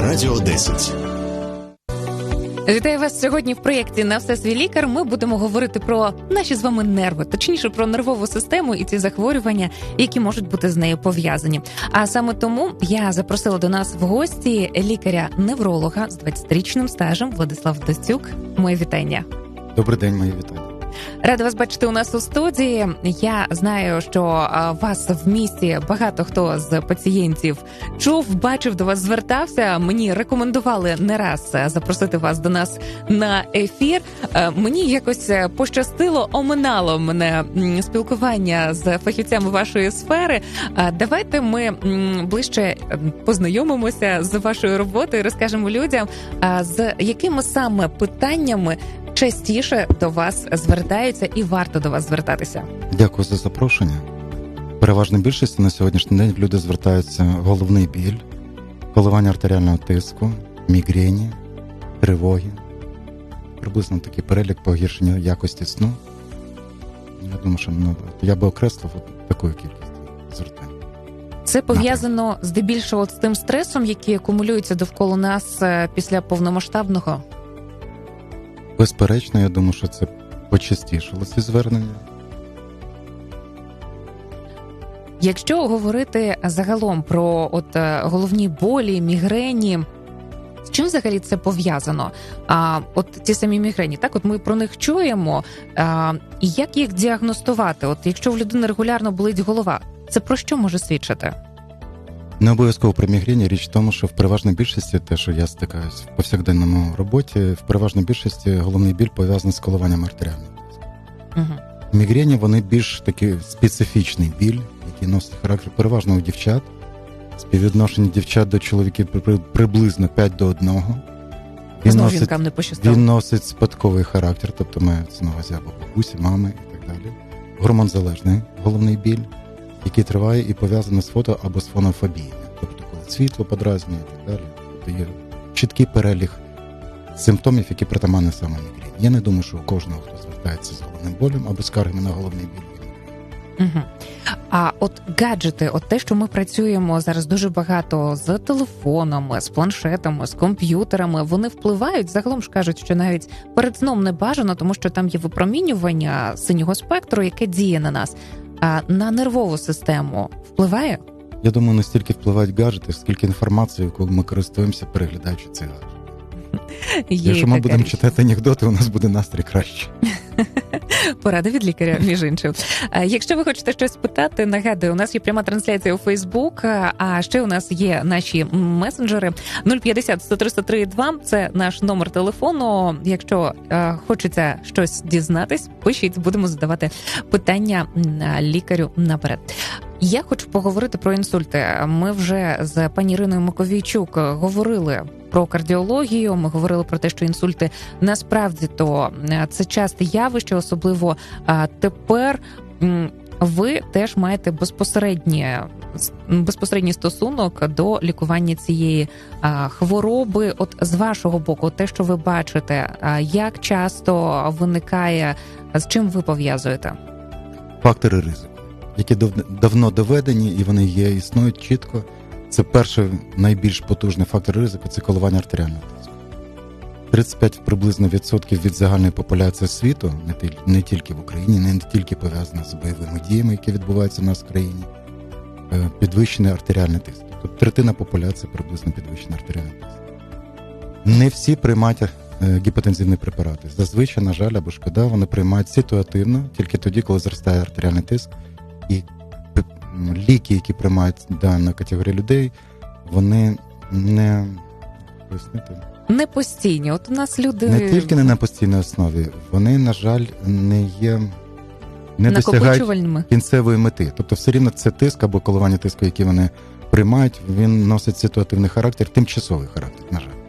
на радіо 10. Вітаю вас сьогодні в проєкті на все свій лікар. Ми будемо говорити про наші з вами нерви, точніше про нервову систему і ці захворювання, які можуть бути з нею пов'язані. А саме тому я запросила до нас в гості лікаря-невролога з 20-річним стажем Владислав Достюк. Моє вітання. Добрий день, мої вітання. Рада вас бачити у нас у студії. Я знаю, що вас в місті багато хто з пацієнтів чув, бачив до вас, звертався. Мені рекомендували не раз запросити вас до нас на ефір. Мені якось пощастило, оминало мене спілкування з фахівцями вашої сфери. Давайте ми ближче познайомимося з вашою роботою, розкажемо людям, з якими саме питаннями частіше до вас звертаються і варто до вас звертатися. Дякую за запрошення. Переважна більшості на сьогоднішній день люди звертаються головний біль, коливання артеріального тиску, мігрені, тривоги, приблизно такий перелік погіршення якості сну. Я думаю, що ну, я би окреслив таку кількість звертань. Це пов'язано здебільшого з тим стресом, який акумулюється довкола нас е, після повномасштабного. Безперечно, я думаю, що це почастішало ці звернення. Якщо говорити загалом про от е, головні болі, мігрені, з чим взагалі це пов'язано? А от ті самі мігрені, так от ми про них чуємо. А, І як їх діагностувати? От якщо в людини регулярно болить голова, це про що може свідчити? Не обов'язково при мігрені. Річ в тому, що в переважній більшості, те, що я стикаюсь в повсякденному роботі, в переважній більшості головний біль пов'язаний з коливанням артеріального тиску. Угу. Мігрені вони більш такий специфічний біль, який носить характер переважно у дівчат. Співвідношення дівчат до чоловіків приблизно 5 до 1. Він Знову носить, не пощастило. Він носить спадковий характер, тобто мається на увазі або бабусі, мами і так далі. Гормонзалежний головний біль який триває і пов'язаний з фото або з фонофобією. Світло подразнює і так далі. Тобто є чіткий переліг симптомів, які притаманні саме мігрені. Я не думаю, що у кожного, хто звертається з головним болем або скаргами на головний біль. Угу. А от гаджети, от те, що ми працюємо зараз дуже багато з телефонами, з планшетами, з комп'ютерами, вони впливають. Загалом ж кажуть, що навіть перед сном не бажано, тому що там є випромінювання синього спектру, яке діє на нас а на нервову систему впливає? Я думаю, не стільки впливають гаджети, скільки інформації, якою ми користуємося, переглядаючи цей гаджет. Якщо ми будемо річ. читати анекдоти, у нас буде настрій краще. Порада від лікаря, між іншим. Якщо ви хочете щось питати, нагадую, у нас є пряма трансляція у Фейсбук. А ще у нас є наші месенджери 050 103 2 Це наш номер телефону. Якщо хочеться щось дізнатись, пишіть, будемо задавати питання лікарю наперед. Я хочу поговорити про інсульти. Ми вже з пані Іриною Маковійчук говорили про кардіологію. Ми говорили про те, що інсульти насправді то е, це часте явище, особливо е, тепер. Ви теж маєте безпосередній безпосередній стосунок до лікування цієї хвороби. От з вашого боку, те, що ви бачите, як часто виникає, з чим ви пов'язуєте? Фактори ризику, які давно доведені, і вони є, існують чітко. Це перший найбільш потужний фактор ризику це коливання артеріального тиску. 35 приблизно відсотків від загальної популяції світу, не тільки в Україні, не тільки пов'язана з бойовими діями, які відбуваються в нас в країні, е, підвищений артеріальний тиск. Тобто третина популяції приблизно підвищений артеріальний тиск. Не всі приймають е, гіпотензивні препарати. Зазвичай, на жаль, або шкода, вони приймають ситуативно тільки тоді, коли зростає артеріальний тиск. І ліки, які приймають дана категорія людей, вони не пояснити. Не постійні. От у нас люди не тільки не на постійній основі, вони, на жаль, не є не досягають кінцевої мети. Тобто, все рівно це тиск або коливання тиску, які вони приймають, він носить ситуативний характер, тимчасовий характер, на жаль.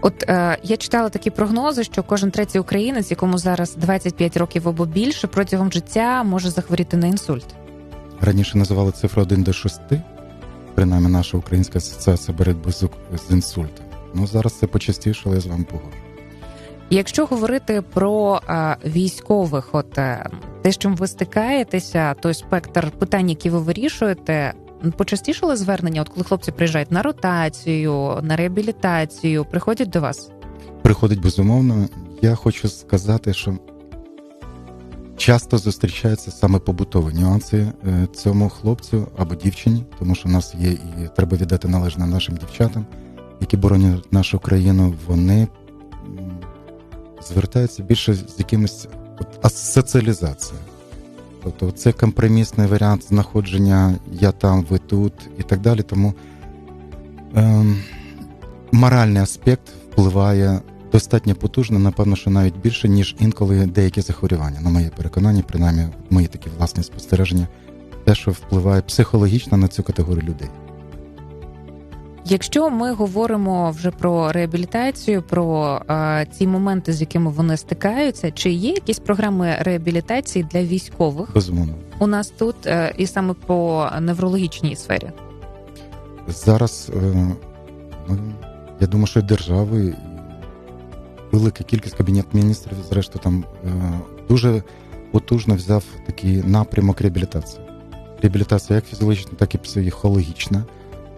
От е, я читала такі прогнози, що кожен третій українець, якому зараз 25 років або більше, протягом життя може захворіти на інсульт. Раніше називали цифру 1 до 6, принаймні наша українська асоціація боротьби з інсультом. Ну зараз це почастішало, я з вами погоджу. Якщо говорити про а, військових, от е, те, з чим ви стикаєтеся, той спектр питань, які ви вирішуєте, почастішили звернення, от коли хлопці приїжджають на ротацію, на реабілітацію, приходять до вас? Приходить безумовно. Я хочу сказати, що часто зустрічаються саме побутові нюанси е, цьому хлопцю або дівчині, тому що в нас є і треба віддати належне нашим дівчатам, які боронять нашу країну. Вони звертаються більше з якимось асоціалізацією. Тобто це компромісний варіант знаходження я там, ви тут і так далі. Тому ем, моральний аспект впливає достатньо потужно, напевно, що навіть більше, ніж інколи деякі захворювання. На моє переконання, принаймні, мої такі власні спостереження, те, що впливає психологічно на цю категорію людей. Якщо ми говоримо вже про реабілітацію, про е, ці моменти, з якими вони стикаються, чи є якісь програми реабілітації для військових Безумовно. у нас тут е, і саме по неврологічній сфері? Зараз е, ми, я думаю, що держави, велика кількість кабінет міністрів, зрештою, там е, дуже потужно взяв такий напрямок реабілітації. Реабілітація як фізіологічна, так і психологічна.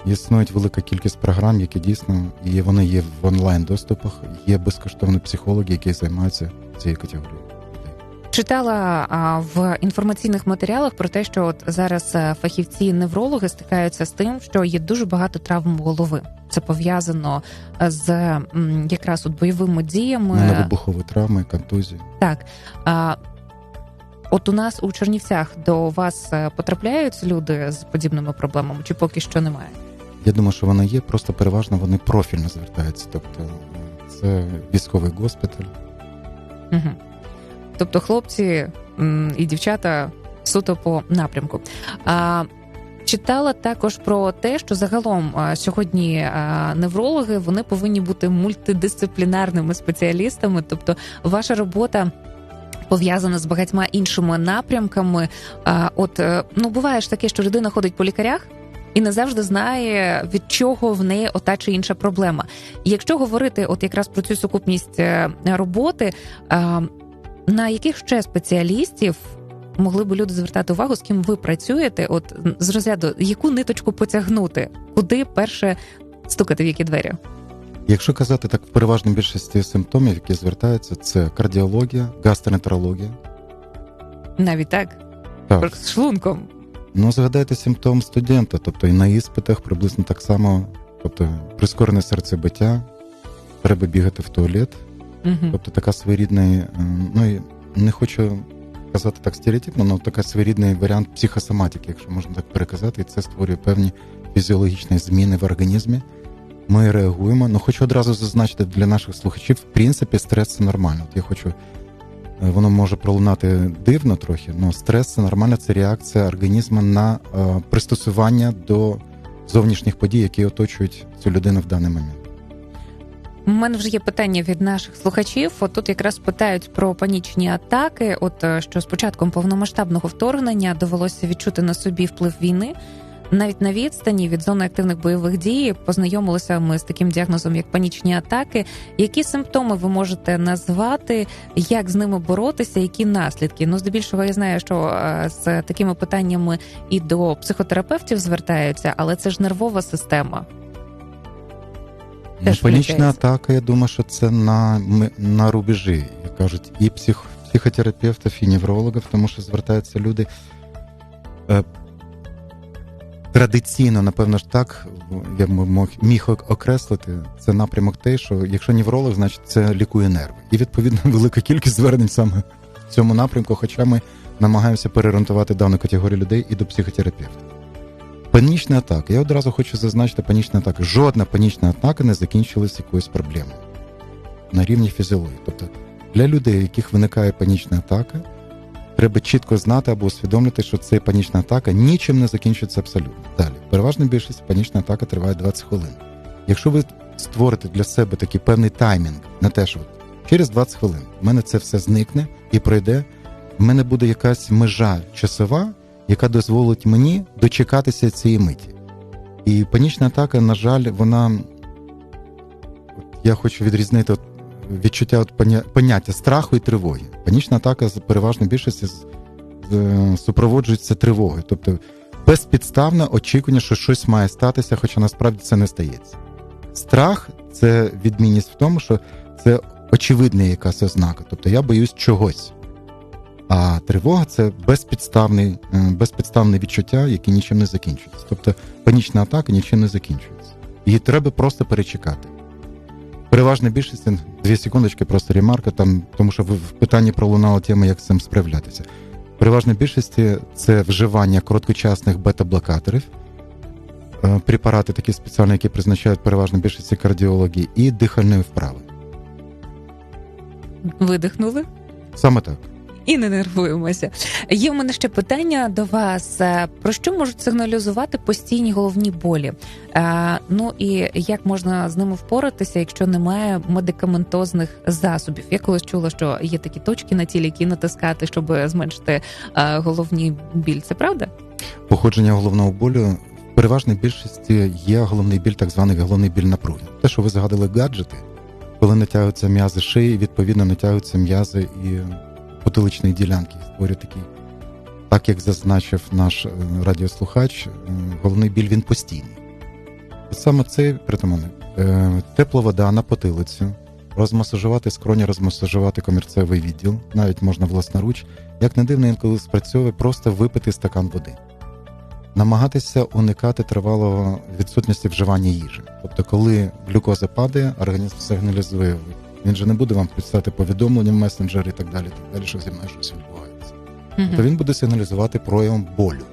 Існує велика кількість програм, які дійсно і вони є в онлайн доступах. Є безкоштовні психологи, які займаються цією категорією. Читала а, в інформаційних матеріалах про те, що от зараз е, фахівці-неврологи стикаються з тим, що є дуже багато травм голови. Це пов'язано з м, якраз от бойовими діями. Міновибухові травми, контузії. Так. А, от у нас у Чернівцях до вас е, потрапляють люди з подібними проблемами, чи поки що немає? Я думаю, що вони є, просто переважно вони профільно звертаються. Тобто е, це військовий госпіталь. Угу. Тобто хлопці і дівчата суто по напрямку. А, Читала також про те, що загалом сьогодні неврологи вони повинні бути мультидисциплінарними спеціалістами. Тобто, ваша робота пов'язана з багатьма іншими напрямками. От е, ну буває ж таке, що людина ходить по лікарях. І не завжди знає, від чого в неї ота чи інша проблема. І якщо говорити, от якраз про цю сукупність е, роботи, на яких ще спеціалістів могли би люди звертати увагу, з ким ви працюєте? От з розряду, яку ниточку потягнути, куди перше стукати в які двері? Якщо казати так, в переважній більшості симптомів, які звертаються, це кардіологія, гастроентерологія. Навіть так, Так. з шлунком. Ну, згадайте симптом студента, тобто і на іспитах приблизно так само, тобто прискорене серцебиття, треба бігати в туалет, Угу. тобто така своєрідна, е, ну і не хочу казати так стереотипно, але така своєрідний варіант психосоматики, якщо можна так переказати, і це створює певні фізіологічні зміни в організмі. Ми реагуємо. Ну хочу одразу зазначити для наших слухачів, в принципі, стрес це нормально. От я хочу, воно може пролунати дивно трохи, але стрес це нормально, це реакція організму на е, пристосування до зовнішніх подій, які оточують цю людину в даний момент. У мене вже є питання від наших слухачів. От тут якраз питають про панічні атаки. От е, що з початком повномасштабного вторгнення довелося відчути на собі вплив війни. Навіть на відстані від зони активних бойових дій познайомилися ми з таким діагнозом, як панічні атаки. Які симптоми ви можете назвати, як з ними боротися, які наслідки? Ну, здебільшого я знаю, що е, з такими питаннями і до психотерапевтів звертаються, але це ж нервова система. Ну, панічна атака, я думаю, що це на, на рубежі, як кажуть, і псих, психотерапевтів, і неврологів, тому що звертаються люди. Традиційно, напевно ж так, я б міг окреслити, це напрямок те, що якщо невролог, значить це лікує нерви. І відповідно велика кількість звернень саме в цьому напрямку, хоча ми намагаємося переорієнтувати дану категорію людей і до психотерапевта. Панічна атака. Я одразу хочу зазначити панічна атака. Жодна панічна атака не закінчилась якоюсь проблемою на рівні фізіології. Тобто для людей, у яких виникає панічна атака, треба чітко знати або усвідомлювати, що ця панічна атака нічим не закінчується абсолютно. Далі, переважна більшість панічна атака триває 20 хвилин. Якщо ви створите для себе такий певний таймінг на те, що через 20 хвилин в мене це все зникне і пройде, в мене буде якась межа часова, яка дозволить мені дочекатися цієї миті. І панічна атака, на жаль, вона. Я хочу відрізнити от відчуття от поняття страху і тривоги. Панічна атака переважно більшості супроводжується тривогою. Тобто безпідставне очікування, що щось має статися, хоча насправді це не стається. Страх це відмінність в тому, що це очевидна якась ознака. Тобто я боюсь чогось. А тривога це безпідставне, безпідставне відчуття, яке нічим не закінчується. Тобто панічна атака нічим не закінчується. Її треба просто перечекати. Переважна більшість, дві секундочки, просто ремарка, там, тому що в питанні пролунала тема, як з цим справлятися. Переважна більшості це вживання короткочасних бета-блокаторів, е, препарати такі спеціальні, які призначають переважно більшості кардіології, і дихальної вправи. Видихнули? Саме так і не нервуємося. Є в мене ще питання до вас: е, про що можуть сигналізувати постійні головні болі? Е, ну і як можна з ними впоратися, якщо немає медикаментозних засобів? Я колись чула, що є такі точки на тілі, які натискати, щоб зменшити е, головні біль. Це правда? Походження головного болю. Переважній більшості є головний біль, так званий головний біль напруги. Те, що ви згадали гаджети, коли натягуються м'язи шиї, відповідно натягуються м'язи і потиличної ділянки створює такий. Так як зазначив наш е, радіослухач, е, головний біль він постійний. Саме це притаманне. Тепла вода на потилицю, розмасажувати скроні, розмасажувати комірцевий відділ, навіть можна власноруч. Як не дивно, інколи спрацьовує просто випити стакан води, намагатися уникати тривалого відсутності вживання їжі. Тобто, коли глюкоза падає, організм сигналізує він же не буде вам писати повідомлення в месенджері і так далі, так далі, що зі мною щось відбувається. Mm-hmm. То він буде сигналізувати проявом болю.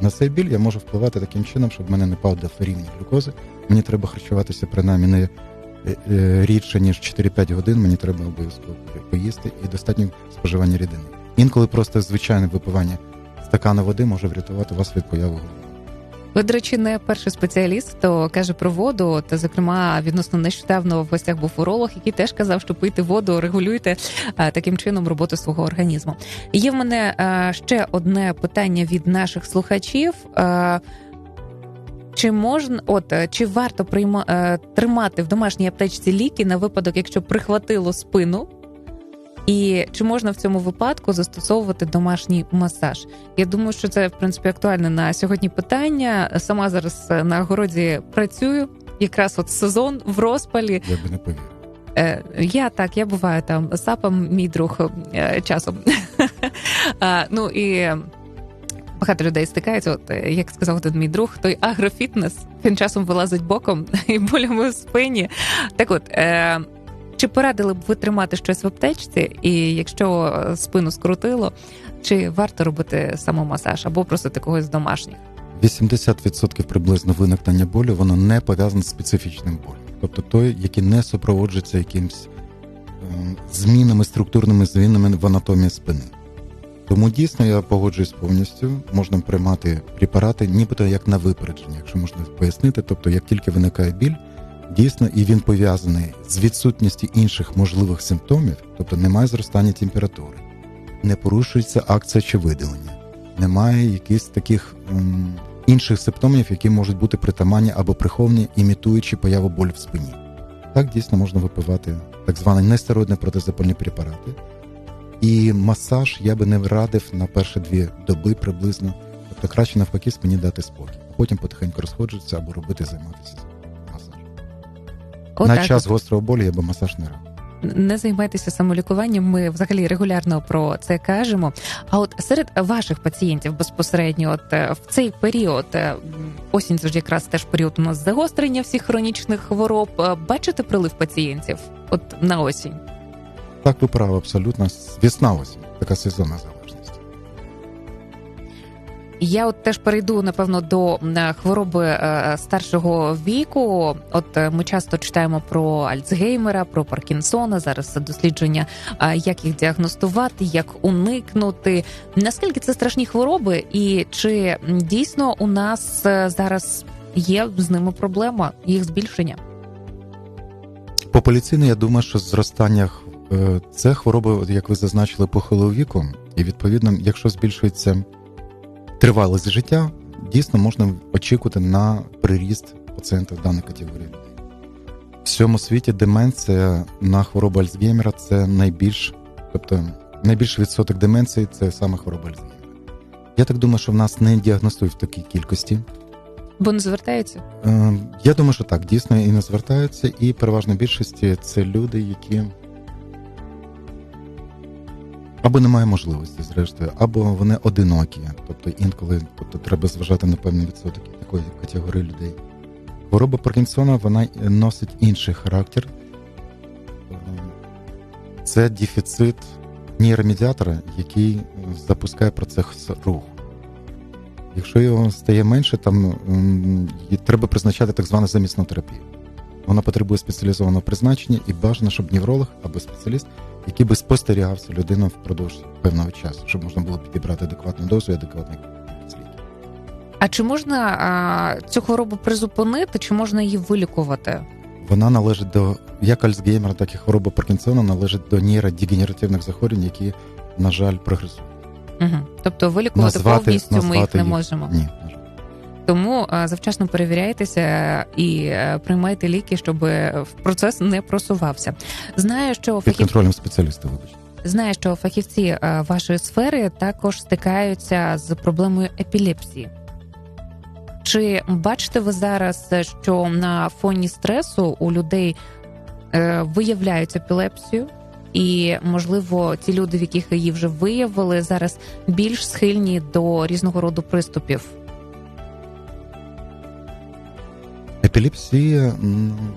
На цей біль я можу впливати таким чином, щоб в мене не падав рівень глюкози. Мені треба харчуватися принаймні не е, е, рідше, ніж 4-5 годин, мені треба обов'язково поїсти і достатньо споживання рідини. Інколи просто звичайне випивання стакана води може врятувати вас від появи голови. Ви, до речі, не перший спеціаліст, хто каже про воду. Та, зокрема, відносно нещодавно в гостях був уролог, який теж казав, що пийте воду, регулюйте а, таким чином роботу свого організму. Є в мене а, ще одне питання від наших слухачів. А, чи можна, от чи варто прийма тримати в домашній аптечці ліки на випадок, якщо прихватило спину? І чи можна в цьому випадку застосовувати домашній масаж? Я думаю, що це в принципі актуальне на сьогодні питання. Сама зараз е, на городі працюю. Якраз от сезон в розпалі. Я би не повірив. Е, я так, я буваю там сапом, мій друг е, часом. Ну і багато людей стикаються. От як сказав один мій друг, той агрофітнес він часом вилазить боком і болями в спині. Так от. Чи порадили б ви тримати щось в аптечці, і якщо спину скрутило, чи варто робити самомасаж або просити когось з домашніх? 80% приблизно виникнення болю воно не пов'язане з специфічним болем. Тобто той, який не супроводжується якимось ем, змінами, структурними змінами в анатомії спини. Тому дійсно я погоджуюсь повністю, можна приймати препарати, нібито як на випередження, якщо можна пояснити. Тобто, як тільки виникає біль, Дійсно, і він пов'язаний з відсутністю інших можливих симптомів, тобто немає зростання температури, не порушується акція чи видалення, немає якихось таких м, інших симптомів, які можуть бути притаманні або приховані, імітуючи появу болю в спині. Так дійсно можна випивати так звані нестероїдні протизапальні препарати. І масаж я би не радив на перші дві доби приблизно, тобто краще навпаки спині дати спокій, а потім потихеньку розходжуватися або робити займатися. От На час гострого болю я би масаж не. Не займайтеся самолікуванням. Ми взагалі регулярно про це кажемо. А от серед ваших пацієнтів безпосередньо, от е, в цей період е, осінь це ж якраз теж період у нас загострення всіх хронічних хвороб. Е, бачите прилив пацієнтів? От на осінь? Так, ви праві, абсолютно. Весна осінь, така сезонна зала. Я от теж перейду напевно до хвороби е, старшого віку. От е, ми часто читаємо про Альцгеймера, про Паркінсона. Зараз дослідження, як їх діагностувати, як уникнути. Наскільки це страшні хвороби, і чи дійсно у нас е, зараз є з ними проблема їх збільшення? Популяційно, я думаю, що зростання це хвороби, як ви зазначили, похилого віку, і відповідно, якщо збільшується тривалість життя, дійсно можна очікувати на приріст пацієнтів даної категорії. В всьому світі деменція на хворобу Альцгеймера це найбільш, тобто найбільший відсоток деменції це саме хвороба Альцгеймера. Я так думаю, що в нас не діагностують в такій кількості. Бо не звертаються? Е, Я думаю, що так, дійсно і не звертаються, і переважно більшості це люди, які або немає можливості, зрештою, або вони одинокі. Тобто інколи тобто, треба зважати на певний відсоток такої категорії людей. Хвороба Паркінсона вона носить інший характер. Це дефіцит нейромедіатора, який запускає процес руху. Якщо його стає менше, там треба призначати так звану замісну терапію. Вона потребує спеціалізованого призначення і бажано, щоб невролог або спеціаліст, який би спостерігав цю людину впродовж певного часу, щоб можна було підібрати адекватну дозу і адекватний ліків. А чи можна а, цю хворобу призупинити, чи можна її вилікувати? Вона належить до як Альцгеймера, так і хвороба Паркінсона належить до нейродегенеративних захворювань, які, на жаль, прогресують. Угу. Тобто вилікувати Назвати- повністю ми їх назвати не їх. можемо. Ні. Тому завчасно перевіряйтеся і е, приймайте ліки, щоб е, процес не просувався. Знаю, що Під фахів... контролем спеціаліста, вибачте. знаю, що фахівці е, вашої сфери також стикаються з проблемою епілепсії. Чи бачите ви зараз, е, що на фоні стресу у людей е, виявляють епілепсію? І, можливо, ті люди, в яких її вже виявили, зараз більш схильні до різного роду приступів. Епілепсія,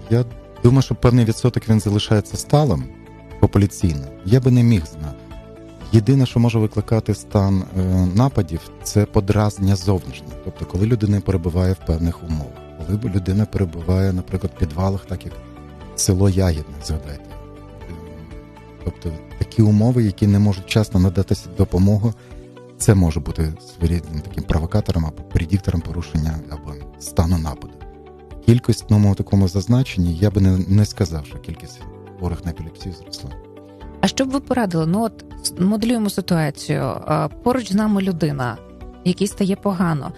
я думаю, що певний відсоток він залишається сталим популяційно. Я би не міг знати. Єдине, що може викликати стан е, нападів, це подразнення зовнішнє. Тобто, коли людина перебуває в певних умовах, коли людина перебуває, наприклад, в підвалах, так як село Ягідне, згадайте. Тобто такі умови, які не можуть вчасно надатися допомогу, це може бути своєрідним таким провокатором або предиктором порушення або стану нападу кількісному такому зазначенні я би не, не сказав, що кількість хворих на епілепсію зросла. А що б ви порадили? Ну от моделюємо ситуацію. Поруч з нами людина, якій стає погано.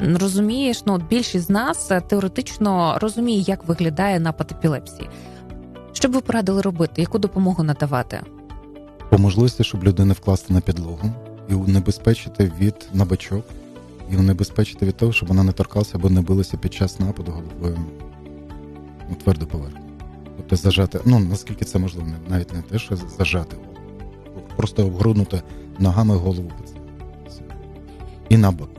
Розумієш, ну от більшість з нас е, теоретично розуміє, як виглядає напад епілепсії. Що б ви порадили робити? Яку допомогу надавати? По можливості, щоб людину вкласти на підлогу і унебезпечити від набачок, і унебезпечити від того, щоб вона не торкалася або не билася під час нападу головою у тверду поверхню. Тобто зажати, ну наскільки це можливо, навіть не те, що зажати просто обгорнути ногами голову І на бок.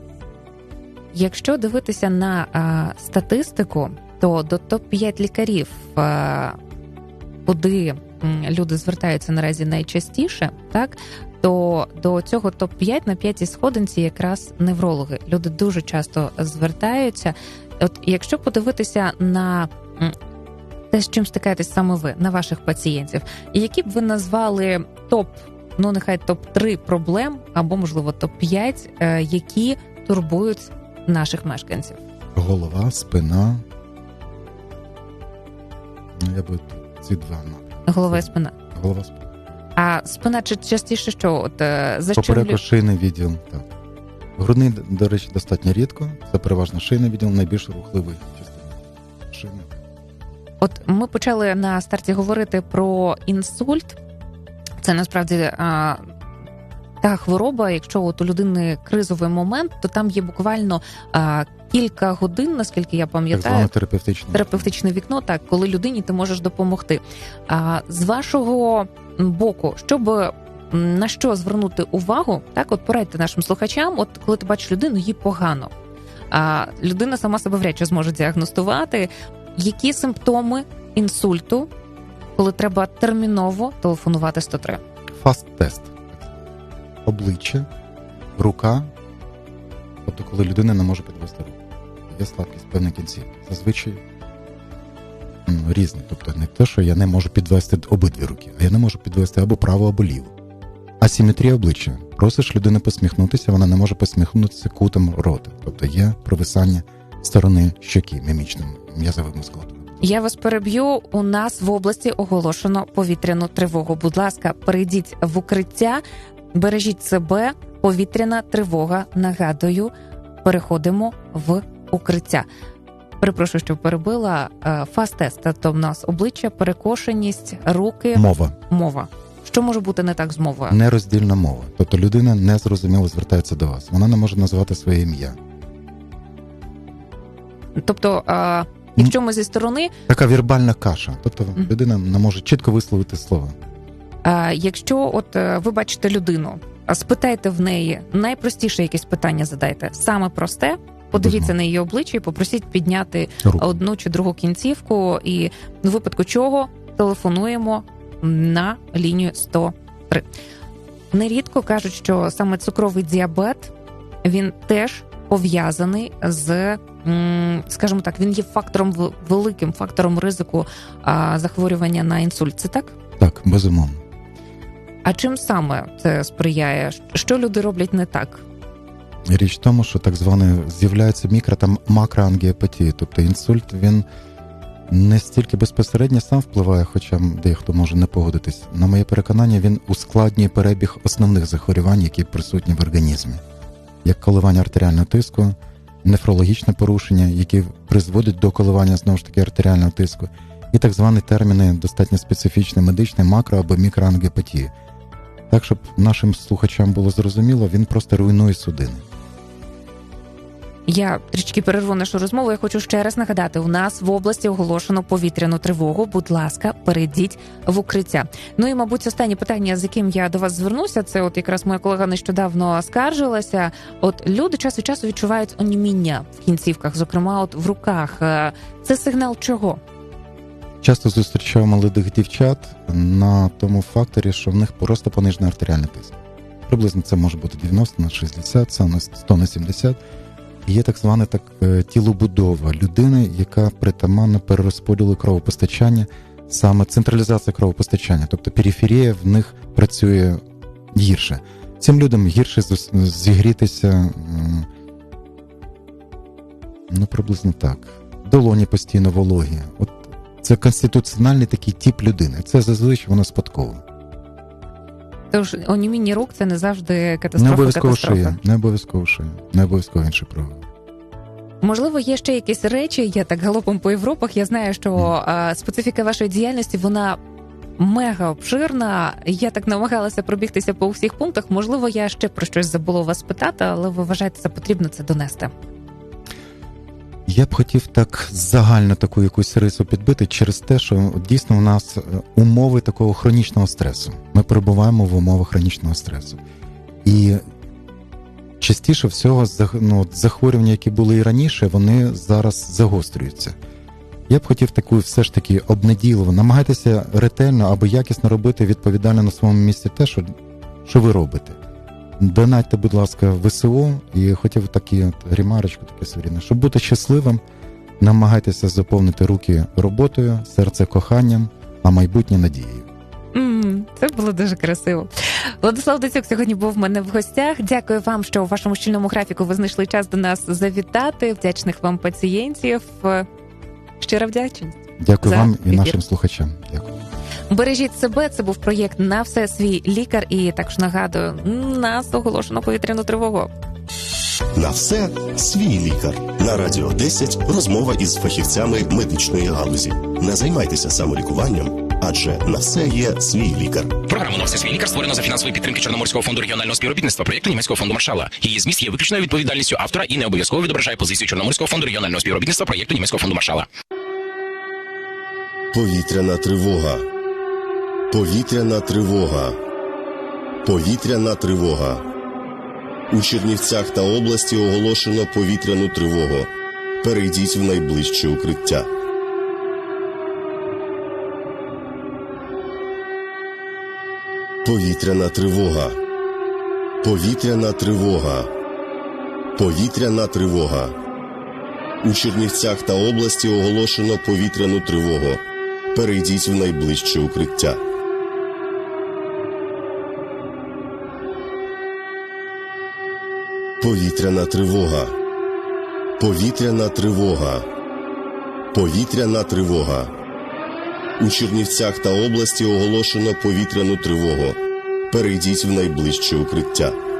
Якщо дивитися на а, статистику, то до топ-5 лікарів, а, куди люди звертаються наразі найчастіше, так то до цього топ-5 на п'ятій сходинці якраз неврологи. Люди дуже часто звертаються. От якщо подивитися на те, з чим стикаєтесь саме ви, на ваших пацієнтів, які б ви назвали топ, ну нехай топ-3 проблем, або можливо топ-5, е, які турбують наших мешканців. Голова, спина. Ну, я би ці два напрямки. Голова і спина. Голова спина. А спина чи частіше що? От е, за Попереку шийний відділ, так. Грудний, до речі, достатньо рідко. Це переважно шийний відділ, найбільш рухливий частина. Шийний. От ми почали на старті говорити про інсульт. Це насправді а, та хвороба, якщо от у людини кризовий момент, то там є буквально а, кілька годин, наскільки я пам'ятаю, терапевтичне. терапевтичне вікно, так коли людині ти можеш допомогти. А з вашого боку, щоб на що звернути увагу, так от порадьте нашим слухачам, от коли ти бачиш людину, їй погано. А людина сама себе вряд чи зможе діагностувати, які симптоми інсульту, коли треба терміново телефонувати 103. Фаст-тест. Обличчя, рука. Тобто, коли людина не може підвести руку. Є слабкість певних кінцівки. Зазвичай різні. Тобто не те, що я не можу підвести обидві руки, а я не можу підвести або праву, або ліву. Асиметрія обличчя. Просиш людину посміхнутися, вона не може посміхнутися кутом рота. Тобто є провисання сторони щоки мімічним м'язовим мускулатурою. Я вас переб'ю. У нас в області оголошено повітряну тривогу. Будь ласка, перейдіть в укриття, бережіть себе. Повітряна тривога. Нагадую, переходимо в укриття. Перепрошую, що перебила Е, фаст-тест. Тобто в нас обличчя, перекошеність, руки, Мова. мова. Що може бути не так з мовою? Нероздільна мова. Тобто людина незрозуміло звертається до вас. Вона не може назвати своє ім'я. Тобто, а, якщо ми зі сторони, Така вірбальна каша. Тобто Мгм. людина не може чітко висловити слова. а, якщо от е, ви бачите людину, спитайте в неї найпростіше якесь питання задайте, саме просте. Подивіться на її обличчя і попросіть підняти Руку. одну чи другу кінцівку, і в випадку чого телефонуємо на лінію 103. Нерідко кажуть, що саме цукровий діабет він теж пов'язаний з, скажімо так, він є фактором великим фактором ризику захворювання на інсульт. Це так? Так, безумовно. А чим саме це сприяє? Що люди роблять не так? Річ в тому, що так зване з'являється мікро та макроангіопатія. Тобто інсульт він не стільки безпосередньо сам впливає, хоча дехто може не погодитись. На моє переконання, він ускладнює перебіг основних захворювань, які присутні в організмі, як коливання артеріального тиску, нефрологічне порушення, які призводять до коливання знову ж таки артеріального тиску, і так звані терміни достатньо специфічні медичні макро або мікроангіопатії. Так, щоб нашим слухачам було зрозуміло, він просто руйнує судини. Я трішки перерву нашу розмову. Я хочу ще раз нагадати: у нас в області оголошено повітряну тривогу. Будь ласка, перейдіть в укриття. Ну і мабуть, останнє питання, з яким я до вас звернуся, це от якраз моя колега нещодавно скаржилася. От люди час від часу відчувають оніміння в кінцівках, зокрема, от в руках. Е, Це сигнал чого? Часто зустрічаю молодих дівчат на тому факторі, що в них просто понижений артеріальний тиск. Приблизно це може бути 90 на 60, це на 100 на 70. Є так звана так е, тілобудова людини, яка притаманна перерозподілу кровопостачання, саме централізація кровопостачання, тобто периферія в них працює гірше. Цим людям гірше зігрітися, ну приблизно так. Долоні постійно вологі. От це конституціональний такий тип людини. Це зазвичай воно спадково. Тож оніміння рук це не завжди Не обов'язково катастрофа. шия, не обов'язково шия, не обов'язково інший прояв. Можливо, є ще якісь речі. Я так галопом по Європах. Я знаю, що а, специфіка вашої діяльності вона мега обширна. Я так намагалася пробігтися по всіх пунктах. Можливо, я ще про щось забула вас спитати, але ви вважаєте за потрібно це донести. Я б хотів так загально таку якусь рису підбити через те, що дійсно у нас е, умови такого хронічного стресу. Ми перебуваємо в умовах хронічного стресу. І частіше всього ну, захворювання, які були і раніше, вони зараз загострюються. Я б хотів таку все ж таки обнадійливо, намагайтеся ретельно або якісно робити відповідально на своєму місці те, що, що ви робите. Донатьте, будь ласка, в ВСУ і хотів такі от ремарочку, таке соріне. Щоб бути щасливим, намагайтеся заповнити руки роботою, серце коханням, а майбутнє надією. Це було дуже красиво. Владислав Доцюк сьогодні був в мене в гостях. Дякую вам, що у вашому щільному графіку ви знайшли час до нас завітати. Вдячних вам пацієнтів. Щира вдячність. Дякую За вам і ефір. нашим слухачам. Дякую. Бережіть себе. Це був проєкт на все свій лікар. І також нагадую, нас оголошено повітряну тривогу. На все свій лікар. На радіо 10 розмова із фахівцями медичної галузі. Не займайтеся самолікуванням, адже на все є свій лікар. Програму «На все свій лікар» створено за фінансової підтримки Чорноморського фонду регіонального співробітництва проєкту німецького фонду Маршала. Її зміст є виключною відповідальністю автора і не обов'язково відображає позицію Чорноморського фонду регіонального співробітництва проєкту німецького фонду Маршала. Повітряна тривога. Повітряна тривога. Повітряна тривога. У Чернівцях та області оголошено повітряну тривогу. Перейдіть в найближче укриття. Повітряна тривога. Повітряна тривога. Повітряна тривога. У Чернівцях та області оголошено повітряну тривогу. Перейдіть в найближче укриття. Повітряна тривога. Повітряна тривога. Повітряна тривога. У Чернівцях та області оголошено повітряну тривогу. Перейдіть в найближче укриття.